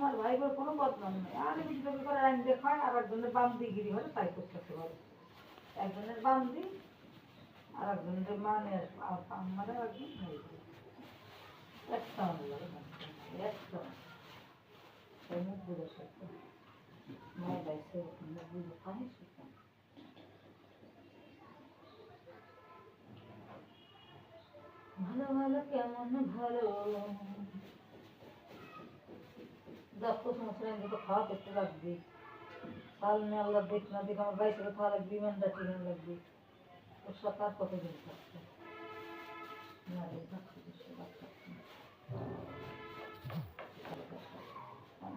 আমার ভাই বোন কোনো বদনাম নেই। আর এমনি যদি করে আইন দেখায় আর একজনের বান্দি গিরি হলে তাই করতে পারে। একজনের বান্দি, আর একজনের মানে মানে একজন নেই একটা একটা। বুঝে ভালো ভালো কেমন ভালো। তো খাওয়া লাগবে। না খাওয়া লাগবে।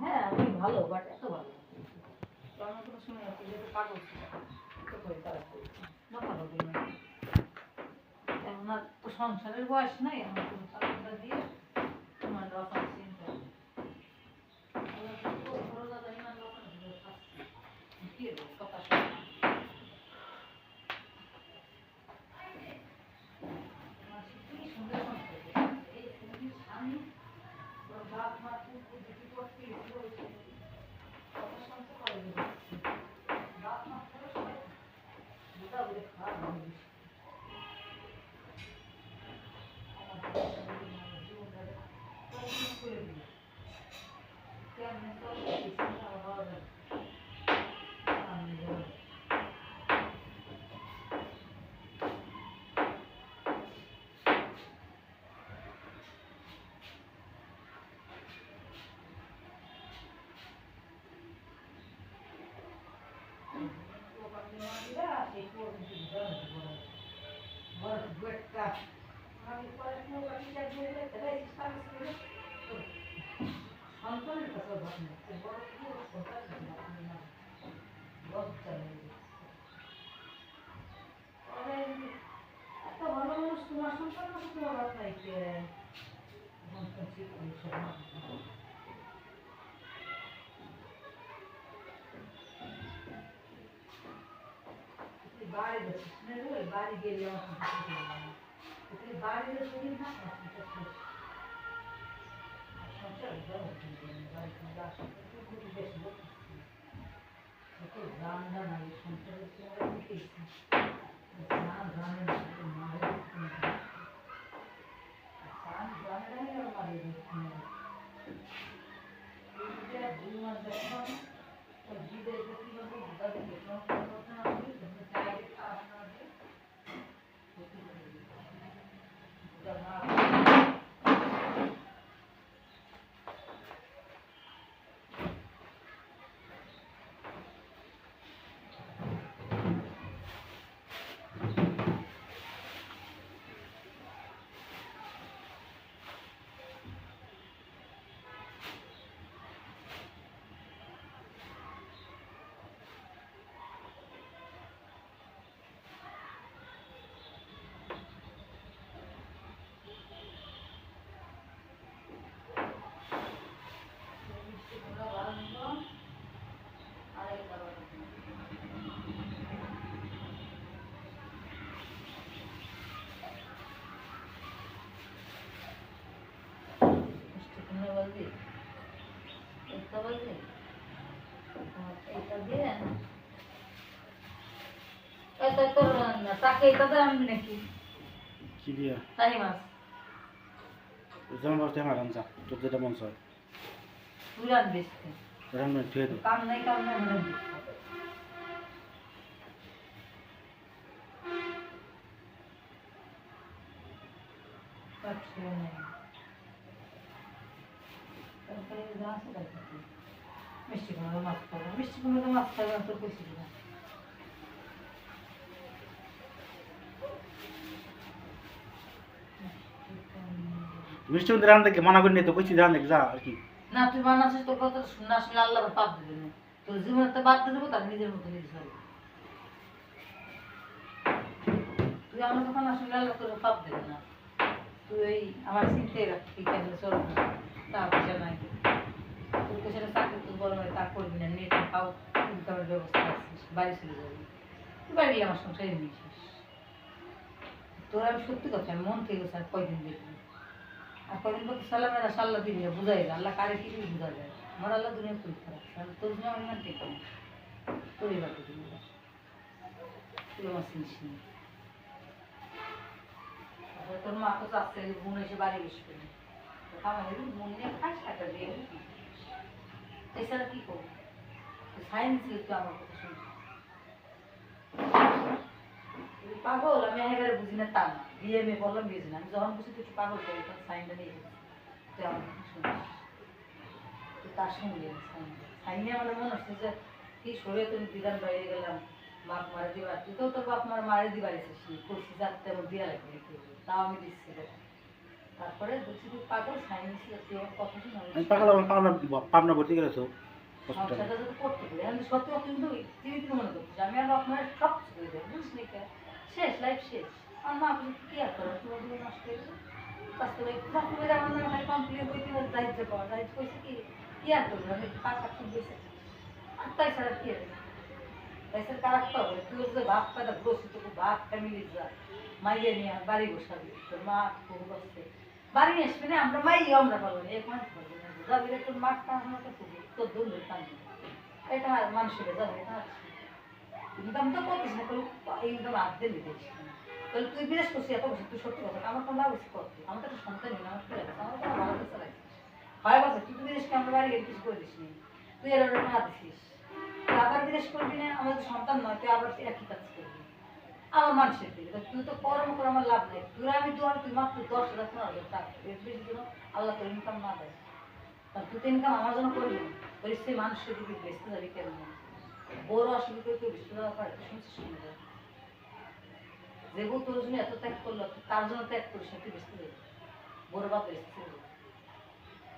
হ্যাঁ আমি ভালো ভালো। সময় না। সংসারের বয়স নাই আমার দিয়ে তোমার রকম চিন্তা নেই। আল্লাহ তো বড় দাদা ইমান রকম দিয়ে থাকছে। কি রে, কথা শোনা। আমার কি সুন্দর সংসার করেছে। এই ছেলেটির স্বামী, ওর বাপ মা কুকুর দুটি করতে এগুলো হয়েছে। কত সংসার করে দিয়েছে। বাপ মা করে সবাই দুটা বলে খারাপ হয়ে গেছে। সন্তানের কাছে ঘটনা বড় কি সন্তান লজ্জা নেই এত ভালো মানুষ তোমার সন্তান না তোমার বাপ নাই কে সন্তান ঠিক করে সব তুই বাড়ি another one. তাকে এটা তো আমি নাকি? কি দিয়া? তাই মাছ। যেমন ভাবছি আমার রান্না তোর যেটা মন চায়। পুরান বেচতে রান্না ধুয়ে দে। কাম নাই কাম নাই মানে মিষ্টি কুমড়ো মাছ খাব মিষ্টি তো খুশি না মানা কইছি রান্না দেখে যা আর কি না তুই বানাচ্ছিস তোর কথা শুনে আসলে আল্লাহ পাপ দেবে না তোর জীবনে তো বাদ দিয়ে দেবো তার নিজের মতো নিজে চলবে তুই আমার দোকান আসলে আল্লাহ তোর পাপ দেবে না তুই আমার চিন্তাই রাখবি কেন চলবে তা নাই তোর তো সেটা চাকরি তো বড় হয় তা করবি না নেট খাও ইনকামের ব্যবস্থা আছে, বাড়ি চলে যাবি। বাড়ি আমার সংসারে নিয়েছিস তোর আমি সত্যি কথা, আমি মন থেকে স্যার কয়দিন দেখবি আর কদিন পর সালামেরা সাল্লা দিবি বুঝাই আল্লাহ কারে কি বুঝা যায় আমার আল্লাহ দুনিয়া পরীক্ষা রাখছে আর তোর জন্য আমি না টেকে না তোর এবার তুই আমার চিনিস না। তোর মা তো চাচ্ছে বোন এসে বাড়ি বসবে আমার বোন নিয়ে খাস টাকা দিয়ে এছাড়া করব? সায়েন্স একটু আমার কথা পাগল, আমি একেবারে বুঝি না তা না বিয়ে মেয়ে বললাম, বুঝি না। আমি যখন বুঝি পাগল করি তখন সাইনটা নিয়ে তুই তার সঙ্গে সাইন সাইনে আমার মনে হচ্ছে যে কি সরে তুমি বিধান বাইরে গেলাম, বাপ মারে দিবার। তুই তো তোর বাপ মার মারে দিবার এসেছিস করছি যাতে আমার দিয়া লাগবে, তাও আমি দিচ্ছি তারপরে পাগল আমার আমি আমি পাবনা পাবনা ভর্তি করেছ। শেষ লাইফ শেষ। আর মা আপনি কি আর করো তোমার নষ্ট হয়ে গেলো। বাস্তবে বাস্তবে আমার নামে খালি কমপ্লিট হইতে দায়িত্ব পাওয়া দায়িত্ব হয়েছে কি? কি আর করব? আমি পাঁচ আর তাই ছাড়া কি ছাড়া কারাক পাবো তুই যে বাপ পাদা বসি তোকে বাপ ফ্যামিলি যা মাইয়ে নিয়ে বাড়ি বসাবি তোর মা খুব বসছে বাড়ি নিয়ে আসবি না, আমরা মাই আমরা পাবো না, এক মাস পাবো না। যাবি রে, তোর মাঠ টান আমাকে খুবই তোর দূর টান এটা মানুষের যাবে, এটা ইনকাম তো করতিস না ইনকাম আর্ধে নিতেছিস তাহলে তুই বিদেশ করছিস, এত বছর তুই সত্যি কথা, আমার কোনো লাভ কর আমার তো একটা সন্তান নেই, আমার লাগছে আমার কোনো ভালো কিছু লাগছে হয় বছর তুই তো বিদেশকে আমরা বাড়ি গেলে কিছু করে দিস তুই এর না দিছিস। বিদেশ করবি না আমাদের সন্তান নয়, তুই আবার একই কাজ করবি? আমার মানুষের দিকে তুই তো কর্ম করে আমার লাভ নেই। তুই আমি তুই মাত্র দশ হাজার জন্য আল্লাহ তোর ইনকাম না দেয়। তুই তো ইনকাম আমার জন্য করবি মানুষের দিকে যাবি কেন? বড় কেউ বেচতে যাওয়া পারে শুনছিস যে বউ তোর জন্য এত ত্যাগ করল তার জন্য ত্যাগ করিস তুই যাবি বড় বাপ বেচতে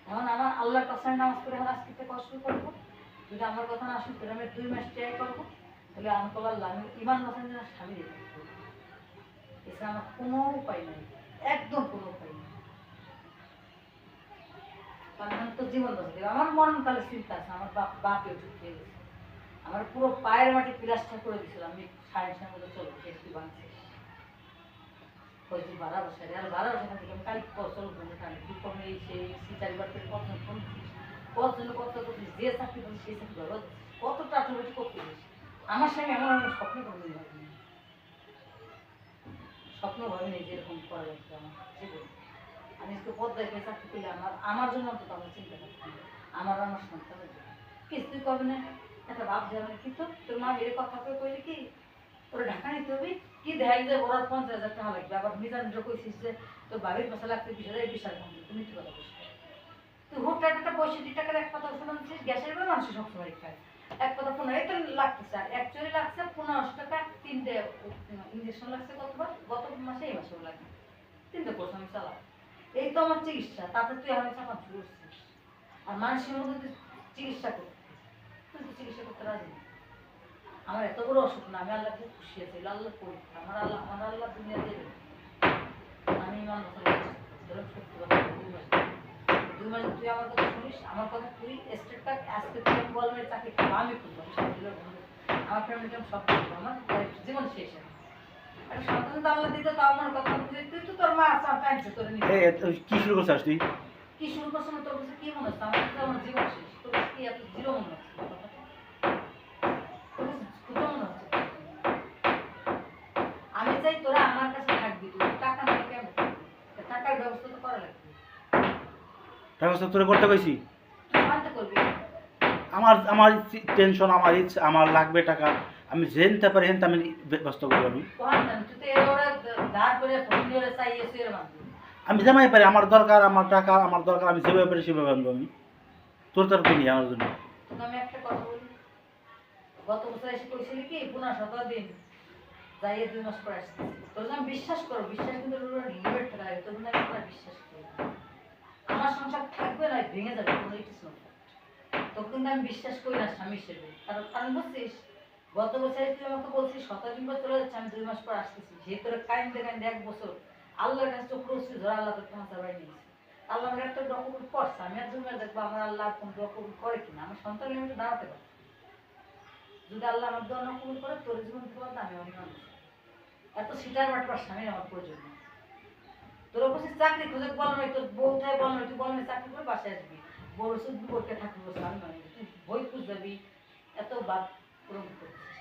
এখন আমার আল্লাহর কাছে নামাজ পড়ে এখন আজকে কষ্ট করব। যদি আমার কথা না শুনতে আমি দুই মাস ট্রাই করব। তাহলে আমি তো আল্লাহ আমি ইমান বাসন যেন স্বামী দিতে এছাড়া আমার কোনো উপায় নেই, একদম কোনো উপায় নেই। কারণ তো জীবন বাঁচতে আমার মরণকালে চিন্তা আছে, আমার বাপ বাপে ঠিক হয়ে গেছে। আমার পুরো পায়ের মাটি প্লাস্টার করে দিয়েছিল আমি সাড়ে ছয় মতো চলবো টেস্টি বাঁধছে কয়েকদিন বাড়া বসে আর বাড়া বসে না আমি কাল চল ঘুমে টানি তুই কমে সেই চারিবার করে কত কত জন্য কত করছিস যে চাকরি করছিস সেই চাকরি করো কত টাটুবাটি করতে দিস আমার সঙ্গে এমন আমি স্বপ্ন করে ভাবিনি স্বপ্ন ভাবিনি যে এরকম করা লাগবে আমার জীবনে আমি একটু পদ্মায় গিয়ে চাকরি করলে আমার আমার জন্য অন্তত আমার চিন্তা করতাম। আমার আমার সন্তানের জন্য কিছুই করবে না। একটা বাপ যাবে না কিন্তু তোর মা এর কথা করে কইলে কি? তোর ঢাকা নিতে হবে? কি দেখাই যে ওরা পঞ্চাশ হাজার টাকা লাগবে? আবার মিজান কইছিস যে তোর বাবির পয়সা লাগবে বিশ হাজার বিশ তুমি কি কথা বলছিস তুই হুটটা একটা পঁয়ষট্টি টাকার এক কথা শুনছিস গ্যাসের বেলা মানুষ সবসময় খায় এক কথা পনেরো এই তো লাগতেছে। আর অ্যাকচুয়ালি লাগছে পনেরোশো টাকা তিনটে ইঞ্জেকশন লাগছে কতবার গত মাসে, এই মাসেও লাগে তিনটে কোর্স আমি চালাম এই তো আমার চিকিৎসা তাতে তুই আমি চাপা করছিস। আর মানুষের মধ্যে তুই চিকিৎসা করতে, তুই তো চিকিৎসা করতে রাজি না। আমার এত বড় অসুখ না, আমি আল্লাহ খুব খুশি আছি আল্লাহ পরীক্ষা। আমার আল্লাহ আমার আল্লাহ দুনিয়া দেবে। আমি ইমান ধরুন সত্যি বলি, মাস তুই আমার কথা শুনিস? আমার কথা তুই স্টেট আজকে তুই আমি বলবে চাকরি আমি করব সব আমার ফ্যামিলিকে সব করব আমার জীবন শেষ। একটা সন্তান তো আল্লাহ দিতে তাও আমার কথা তুই তুই তো তোর মা নিতে এই কি শুরু করছিস তুই? কি শুরু করছ না তোর কাছে কি মনে হচ্ছে? আমার জীবন শেষ তোর কি এত জিরো মনে হচ্ছে কথাটা? তোর কাছে ক্ষুদ্র মনে হচ্ছে আমি চাই তোরা আমার কাছে থাকবি তুই টাকা না কেমন থাকবি? তা টাকার ব্যবস্থা তো করা লাগবে টাকা তোরে করতে কইছি? তুই আমার আমার টেনশন আমার ইচ্ছা আমার লাগবে টাকা। আমি যেনতে পারি হেনতে আমি ব্যস্ত করব আমি। আমি জামাই পারি আমার দরকার আমার টাকা আমার দরকার আমি যেভাবে পারি সেভাবে আনব আমি। তোর তরফ নিয়ে আমার জন্য। আমি একটা কথা বলি। গত বছর এসে কইছিলি কি পুনা সতেরো দিন যাইয়ে দুই মাস পরে আসছিস তোর বিশ্বাস করো বিশ্বাস কিন্তু লিমিট থাকা তোর জন্য আমি পুরো বিশ্বাস করি আমার সংসার থাকবে না, ভেঙে যাবে, কোনো তোকে কিন্তু আমি বিশ্বাস করি না স্বামী হিসেবে। কারণ কারণ বুঝছিস গত বছরে তুই আমাকে বলছিস দিন পর চলে যাচ্ছে, আমি দুই মাস পর আসতেছি। যে তোর কাইন্দে কাইন্দে এক বছর আল্লাহর কাছে চোখ রয়েছে ধরে আল্লাহ তোর তোমার বাড়ি নিয়েছে। আল্লাহ আমার একটা ডকুমেন্ট করছে আমি আর জন্য দেখব আমার আল্লাহ কোন ডকুমেন্ট করে কিনা। আমার সন্তান আমি একটু দাঁড়াতে পারি যদি আল্লাহ আমার দোয়া কবুল করে, তোর জীবন দামে আমি মানুষ এত সিটার বাটবার স্বামী আমার প্রয়োজন তোর চাকরি খুঁজে বল তোর বউ বল তুই বল চাকরি করে বাসায় আসবি। বড় আমি নয় তুই বই এত বাদ পূরণ করছিস।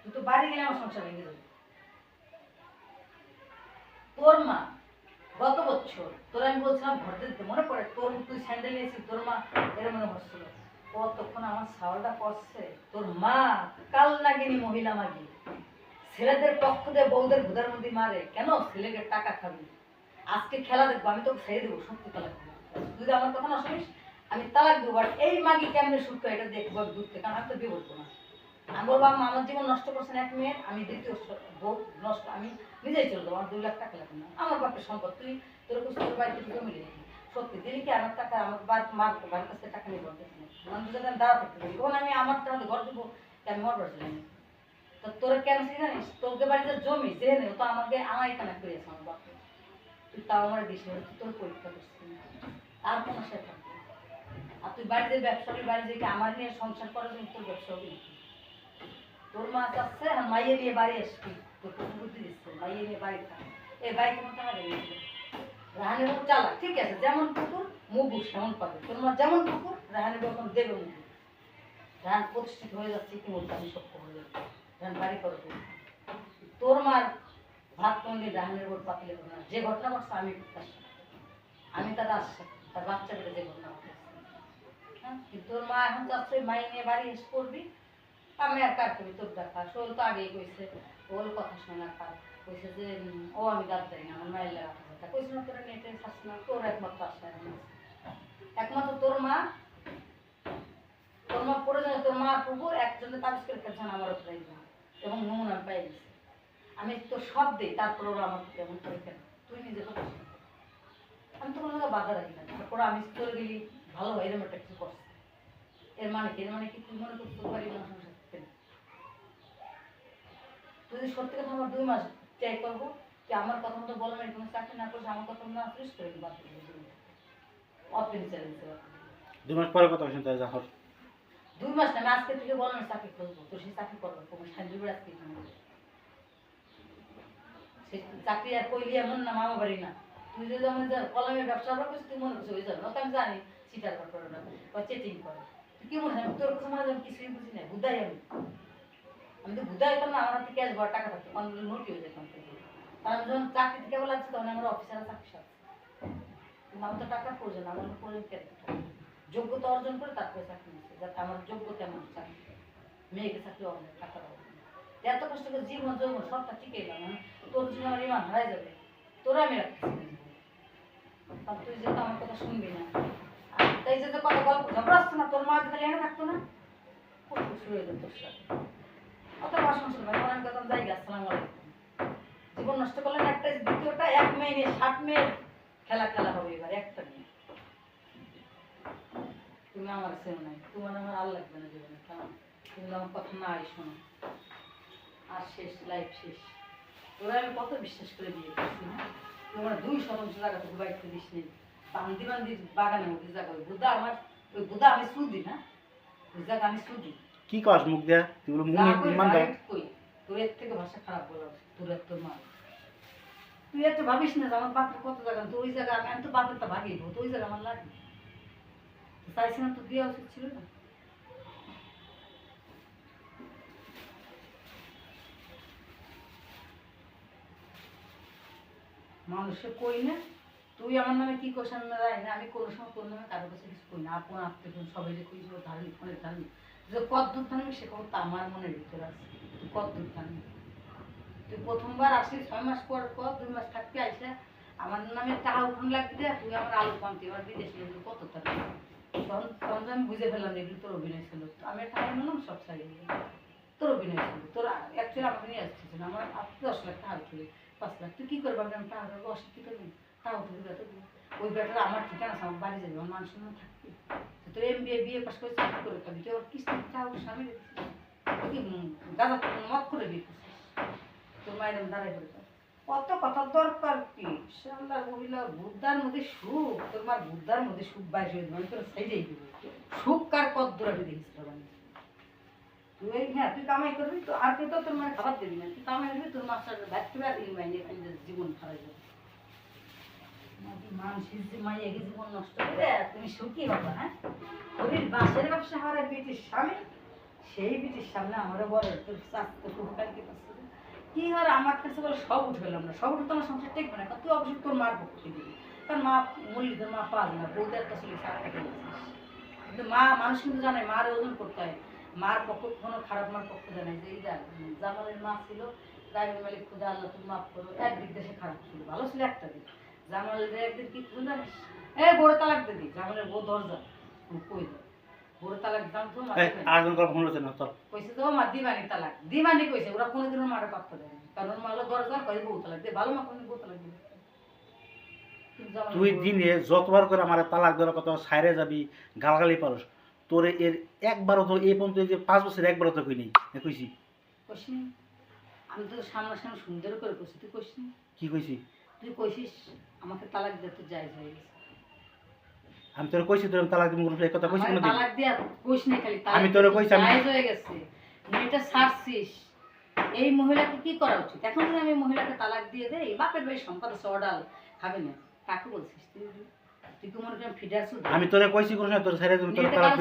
তুই তো বাড়ি গেলে আমার সংসার ভেঙে যাবে। তোর মা গত বছর, তোর আমি বলছিলাম ঘর দিতে, মনে পড়ে, তোর তুই স্যান্ডেল নিয়েছিস তোর মা এরম মনে হচ্ছিল। কতক্ষণ আমার সাওয়ালটা করছে তোর মা কাল লাগেনি মহিলা মাগি। ছেলেদের পক্ষ দিয়ে বউদের মধ্যে মারে, কেন ছেলেকে টাকা খাবি? আজকে খেলা দেখব, আমি তোকে ছেড়ে দেবো, সত্যি তালাক তুই যদি আমার কথা না শুনিস? আমি তালাক দেবো, আর এই মাগি কেমনে করে এটা দেখব দূর থেকে? কারণ আমি তো বিয়ে বলব না। আমি বলব আমার জীবন নষ্ট করছেন এক মেয়ের আমি দ্বিতীয় বউ নষ্ট, আমি নিজেই চলে দেবো আমার দুই লাখ টাকা লাগবে না। আমার বাপের সম্পদ, তুই তোর কিছু তোর বাড়িতে মিলে নিবি সত্যি, দিলি কি আমার টাকা, আমার বাড়ি মার বাড়ির কাছ থেকে টাকা নিয়ে বলতে আমি দাঁড়া থাকতে পারি। আমি আমার টাকা ঘর দেবো আমি মর বাড়ি চলে। তো তোর কেন সে জানিস? তোকে বাড়িতে জমি, যে নেই তো আমাকে আমার এখানে করেছে আমার বাপ তুই তাও আমার দিস তোর পরীক্ষা করছিস। আর কোনো সে আর তুই বাড়িতে ব্যবসা করি বাড়ি থেকে আমার নিয়ে সংসার করার জন্য তোর ব্যবসা নাকি? তোর মা চাচ্ছে আর মাইয়ে নিয়ে বাড়ি আসবি। তোর বুদ্ধি দিচ্ছে, মাইয়ে নিয়ে বাড়ি থাক। এই বাড়ি তোমার টাকা দেবে। রাহানের মুখ চালাক, ঠিক আছে, যেমন কুকুর মুগু সেমন পাবে। তোর মা যেমন কুকুর, রাহানের যখন দেবে মুগু রাহান প্রতিষ্ঠিত হয়ে যাচ্ছে ইতিমধ্যে আমি সব হয়ে যাচ্ছে। বাড়ি তোর মার ভাত তন্দি রাহানের বোর্ড পাতলে করবে না। যে ঘটনা ঘটছে, আমি। আমি তার আশ্বাস তার বাচ্চা পেটে যে ঘটনা ঘটেছে হ্যাঁ? তোর মা এখন যাচ্ছে মাই নিয়ে বাড়ি করবি আমি আর কার তোর দেখা শোল তো আগেই কইছে ওর কথা শোনা কার? কইছে যে, ও আমি গাছ দেয় না, আমার মায়ের লাগা কথা। কইছে না, তোরা নেটে না তোর একমাত্র আছে। একমাত্র তোর মা তোর মা পড়ে যায় তোর মা প্রভু একজনের তাবিজ করে খেলছেন আমার উপরে। এবং নমুনা আমি পাই গেছি। আমি তো সব দিই, তারপর ওরা আমার কেমন করে কেন? তুই নিজে কথা আমি তো কোনো বাধা রাখি না। তারপর আমি চলে গেলি, ভালো হয়, এরকম একটা কিছু করছে। এর মানে কি? এর মানে কি তুই মনে তোর বাড়ি না করতে? তুই যদি সত্যি কথা আমার দুই মাস ট্রাই করব যে আমার কথা মতো বলো না কোনো চাকরি না করছে আমার কথা না করিস করে দেবো? চ্যালেঞ্জ দুই মাস পরে কথা শুনতে হয় যখন দুই মাস না, আমি আজকে থেকে বলো না চাকরি করব। তো সেই চাকরি করব তোমার সাহায্য আজকে সে চাকরি আর কইলি এমন না, মামা বাড়ি না। তুই যদি আমার যা কলমের ব্যবসা করছিস তুই মনে করছিস ওই তো আমি জানি সিটার করে না, বা চেটিং করে। তুই কি মনে হয় আমি তোর মানে আমি কিছুই বুঝি না, বুধাই আমি। আমি তো বুধাই তো না, আমার হাতে ক্যাশ বড় টাকা থাকতো অন্য নোটি হয়ে যেতাম কারণ যখন চাকরি থেকে বলা আছে তখন আমার অফিসারের চাকরি সাথে। আমার তো টাকার প্রয়োজন, আমার প্রয়োজন কেন? যোগ্যতা অর্জন করে তারপরে চাকরি নিচ্ছে যাতে আমার যোগ্যতা আমার চাকরি মেয়েকে চাকরি অনেক টাকা এত কষ্ট করে জীবন, যৌবন সবটা টিকে এলাম তোর জন্য আমার ইমান হারাই যাবে। তোরা আমি তুই যেহেতু আমার কথা শুনবি না। তাই যে কথা গল্প ঝগড়া আসতো না, তোর মা খালি এনে থাকতো না। খুব খুশি হয়ে যেত তোর সাথে। অত শুনবে আমার আমি কথা যাই আসসালাম আলাইকুম। জীবন নষ্ট করলে না, একটা দ্বিতীয়টা এক মেয়ে নিয়ে ষাট মেয়ের খেলা খেলা হবে এবার, একটা নিয়ে। তুমি আমার সেও নাই। তোমার আমার আর লাগবে না জীবনে তুমি আমার কথা না আই শোনো। আর শেষ লাইফ শেষ। তোরা আমি কত বিশ্বাস করে বিয়ে করছি না তোমার দুই শতাংশ জায়গা থেকে বাড়িতে দিস নেই বান্দি বান্দি বাগানে উঠে জায়গা ওই বুধা আমার ওই বুধা আমি সুদি না? ওই জায়গা আমি কি কস মুখ দেয়া? তুই বলে মুখ মান দাও। কই? তোর এর থেকে ভাষা খারাপ বলা তোর এর তোর মা তুই এত ভাবিস না যে আমার বাপের কত জায়গা তো ওই জায়গা আমি তো বাপের তো ভাগিয়ে দেবো তো ওই জায়গা আমার লাগে চাইছি না তো দেওয়া উচিত ছিল না। মানুষে কই না? তুই আমার নামে কি কোশান না রায় না, আমি কোনো সময় তোর নামে কারও কাছে কিছু কই না। আপন আত্মীয় সবাই যে কই ধার্মিক অনেক ধার্মিক যে কত দূর ধার্মিক সে কথা আমার মনের ভিতরে আছে। তুই কত দূর ধার্মিক তুই প্রথমবার আসলি, ছয় মাস পর পর, দুই মাস থাকতে আইসা, আমার নামে টাকা উঠান লাগবে তুই আমার আলু পান্তি আমার বিদেশে কত টাকা? তখন তখন আমি বুঝে ফেললাম যে তোর অভিনয় ছিল। আমি টাকা নিলাম সব সারিয়ে তোর অভিনয় ছিল। তোর অ্যাকচুয়ালি আমাকে নিয়ে আসছিস না আমার দশ লাখ টাকা উঠবে, পাঁচ লাখ। তুই কী করবি? আমি টাকা দেবো দশ কী করবি? টাকা উঠবে বেটা ওই বেটার আমার ঠিকানা আমার বাড়ি যাবে, আমার মান সম্মান থাকবে। তোর এম বিএ বিয়ে পাস করে চাকরি করে খাবি তুই আবার কিস্তি টাকা স্বামী গাঁজা মত করে বিয়ে করছিস? তোর মায়ের দাঁড়াই থাক। কত কথা দরকার কি? বুদ্ধার মধ্যে সুখ। তোমার বুদ্ধার মধ্যে সুখ বাইরে হয়ে তোর সুখ কার কত দেখিস তুই হ্যাঁ তুই কামাই করবি, তো আর কেউ তো তোর মানে খাবার না। তুই কামাই করবি, তোর মাস্টার খাবে মাইনে জীবন খারাপ যাবে। মানুষের যে মাইয়া কি জীবন নষ্ট করে তুমি সুখী হবা হ্যাঁ? বাসের ব্যবসা হারায় বেটির স্বামী, সেই বেটির সামনে আমারও বলে তোর চাকতে উপকার কি পাচ্ছে? কি আর আমার কাছে বলে সব উঠে গেলাম না সব উঠে তোমার সংসার টেকবে না তুই অবশ্যই তোর মার পক্ষে দিবি কারণ মা মূল্য তোর মা পাবে না, বউদের কাছে কিন্তু মা, মানুষ কিন্তু জানে, মার ওজন করতে হয়। মার পক্ষ কোনো খারাপ মার পক্ষ জানে যে এই জামালের মা ছিল ড্রাইভার মালিক খুদা আল্লাহ তুমি মাফ করো, একদিক দেশে খারাপ ছিল, ভালো ছিল একটা দিক। জামালের একদিন কি জানিস? এ বড় তালাক দিদি জামালের বউ দরজা কই দে তালাক দাম তো মা না। কইছে তো দিবানি তালাক। দিবানি কইছে ওরা কোনোদিনও মারে পাত্তা দেয় না। কারণ ওর মা হলো দরজা কই বউ তালাক দে। ভালো মা কোনোদিন বউ তালাক দিবে কিন্তু জামালের তুই দিনে যতবার করে আমার তালাক দেওয়ার কথা সাইরে যাবি গালাগালি পারস তোরে এর একবারও তো এই পর্যন্ত যে পাঁচ বছর একবারও তো কই নেই কইছি? আমি তো সামনাসামনি সুন্দর করে কইছি তুই কইস নি? কি কইছি? তুই কইছিস আমাকে তালাক দিতে যাই গেছে। আমি তোর কইছি তোর তালাক দিব এই কথা কইছি কোনোদিন? তালাক দিয়া কইস না খালি আমি তোরে কইছি আমি- জায়েজ হয়ে গেছে। মেয়েটা ছাড়ছিস এই মহিলাকে কি করা উচিত? এখন যদি আমি মহিলাকে তালাক দিয়ে দেই বাপের বাড়ি সম্পদ খাবে না। কাকে বলছিস তুই? তুই কি মনে করেন ফিডার শুধু আমি তোরে কইছি কোনো সময় তোর তুমি তোর তালাক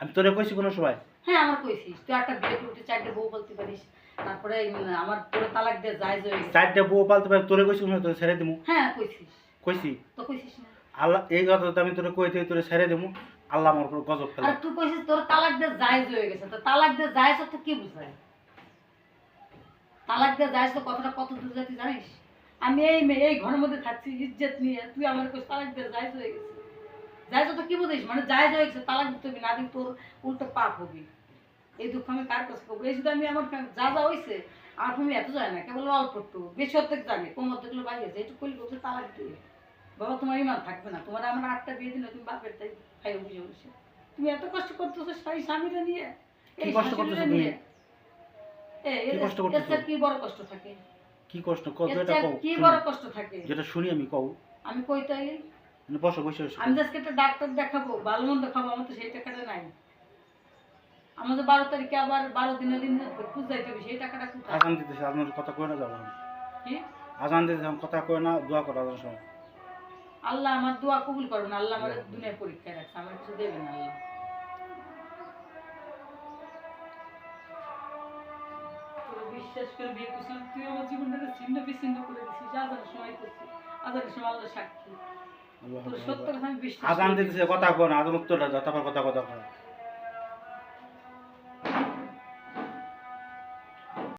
আমি তোরে কইছি কোনো সময়। হ্যাঁ আমার কইছিস। তুই একটা বিয়ে করতে চারটে বউ বলতে পারিস। তারপরে আমার তোর তালাক দিয়ে জায়েজ হয়ে গেছে। চারটে বউ পালতে পারে তোরে কইছি কোনো সময় তোরে ছেড়ে দিমু হ্যাঁ কইছিস। কইছি। তো কইছিস না। আল্লাহ, এই আমি তোরে তোরে ছেড়ে দিমু আল্লাহ আমার উপর গজব ফেলে। তুই কইছিস তোর তালাক দিয়ে জায়েজ হয়ে গেছে, তো তালাক দিয়ে জায়েজ কি বুঝায় তালাক দিয়ে জায়েজ তো কথাটা কত দূর জানিস? আমি এই এই ঘরের মধ্যে থাকছি, ইজ্জত নিয়ে, তুই আমার কইস তালাক দিয়ে জায়েজ হয়ে গেছে। জায়েজ কি মানে জায়েজ হয়ে গেছে, তালাক দিতে হবে না দিন তোর উল্টো পাপ হবি। এই দুঃখ আমি কার কাছে করব? এই শুধু আমি আমার যা যা হয়েছে আমার ফ্যামিলি এত যায় না, কেবল অল্প একটু। বেশি অর্ধেক জাগে কোমর দেখলে বাইরে যায় বলছে তালাক দিয়ে। বাবা তোমার ইমান থাকবে না। তোমার আমার আটটা বিয়ে দিলে তুমি বাপের তাই খাই বুঝে বসে। তুমি এত কষ্ট করতেছো সেই স্বামীরা নিয়ে? এই কষ্ট করতেছো তুমি? কি কষ্ট করতেছো? কি বড় কষ্ট থাকে? কি কষ্ট? কত এটা কও কি বড় কষ্ট থাকে? যেটা শুনি আমি কও। আমি কই তাইলে মানে বসো বসে বসে। আমি আজকে একটা ডাক্তার দেখাবো ভালো মন্দ খাব আমার তো সেই টাকাটা নাই। আমাদের বারো তারিখে আবার বারো দিনের দিন খুঁজ যাইতে হবে সেই টাকাটা কোথায়? আজান দিতেছে আপনার কথা কই না যাব কি? আজান দিতেছে কথা কই না দোয়া করো আজান সময় আল্লাহ আমার দোয়া কবুল করবে না আল্লাহ আমার দুনিয়ার পরীক্ষায় রাখছে আমার কিছু দেবে না আল্লাহ। বিশ্বাস করে বিয়ে করছিলাম তুই আমার জীবনটাকে ছিন্ন বিচ্ছিন্ন করে দিছিস আজানের সময় করছিস আজানের সময় আল্লাহ সাক্ষী তোর। সত্য কথা আমি বিশ্বাস আজান দিতেছে কথা কোন আজান উত্তরটা দাও তারপর কথা কথা